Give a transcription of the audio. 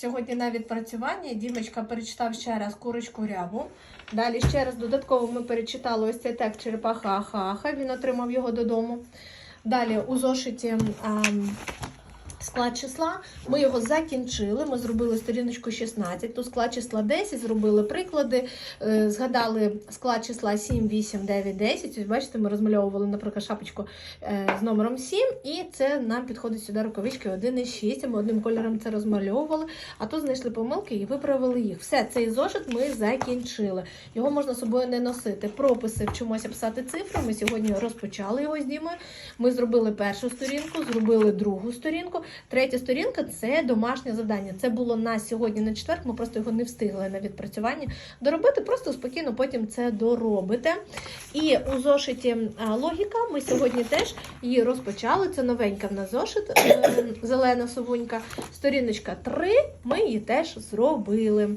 Сьогодні на відпрацюванні Дімочка перечитав ще раз курочку рябу. Далі ще раз додатково ми перечитали ось цей текст черепаха Ахаха. Він отримав його додому. Далі у зошиті а, склад числа. Ми його закінчили. Ми зробили сторіночку 16. Тут склад числа 10, зробили приклади, е, згадали склад числа 7, 8, 9, 10. Ось бачите, ми розмальовували, наприклад, шапочку е, з номером 7, і це нам підходить сюди рукавички 1 і 6. Ми одним кольором це розмальовували, а тут знайшли помилки і виправили їх. Все, цей зошит ми закінчили. Його можна з собою не носити. Прописи вчимося писати цифри. Ми сьогодні розпочали його з Дімою. Ми зробили першу сторінку, зробили другу сторінку. Третя сторінка це домашнє завдання. Це було на сьогодні на четвер. Ми просто його не встигли на відпрацювання доробити. Просто спокійно потім це доробите. І у зошиті логіка ми сьогодні теж її розпочали. Це новенька в нас зошит, е, зелена совунька. Сторіночка 3, ми її теж зробили.